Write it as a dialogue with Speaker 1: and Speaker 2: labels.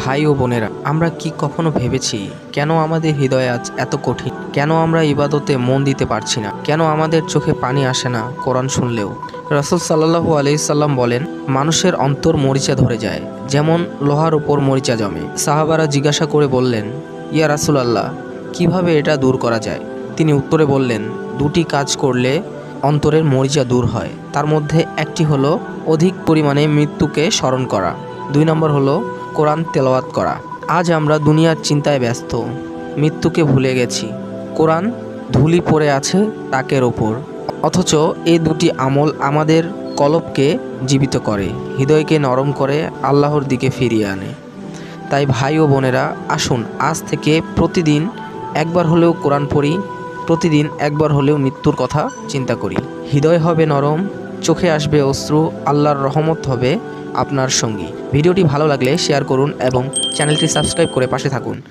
Speaker 1: ভাই ও বোনেরা, আমরা কি কখনো ভেবেছি কেন আমাদের হৃদয় আজ এত কঠিন? কেন আমরা ইবাদতে মন দিতে পারছি না? কেন আমাদের চোখে পানি আসে না কোরআন শুনলেও? রাসুল সাল্লাহু আলাইসাল্লাম বলেন, মানুষের অন্তর মরিচা ধরে যায়, যেমন লোহার উপর মরিচা জমে। সাহাবারা জিজ্ঞাসা করে বললেন, ইয়া রাসুল আল্লাহ কীভাবে এটা দূর করা যায়? তিনি উত্তরে বললেন, দুটি কাজ করলে অন্তরের মরিচা দূর হয়। তার মধ্যে একটি হলো অধিক পরিমাণে মৃত্যুকে স্মরণ করা। দুই নম্বর হলো কোরআন তেলাওয়াত করা। আজ আমরা দুনিয়ার চিন্তায় ব্যস্ত। মৃত্যুকে ভুলে গেছি। কোরআন ধুলি পড়ে আছে তাকের ওপর। অথচ এই দুটি আমল আমাদের কলবকে জীবিত করে, হৃদয়কে নরম করে, আল্লাহর দিকে ফিরিয়ে আনে। তাই ভাই ও বোনেরা, আসুন আজ থেকে প্রতিদিন একবার হলেও কোরআন পড়ি, প্রতিদিন একবার হলেও মৃত্যুর কথা চিন্তা করি। হৃদয় হবে নরম চোখে আসবে অশ্রু, আল্লাহর রহমত হবে আপনার সঙ্গী। ভিডিওটি ভালো লাগলে শেয়ার করুন এবং চ্যানেলটি সাবস্ক্রাইব করে পাশে থাকুন।